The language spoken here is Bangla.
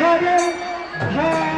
হরে হরে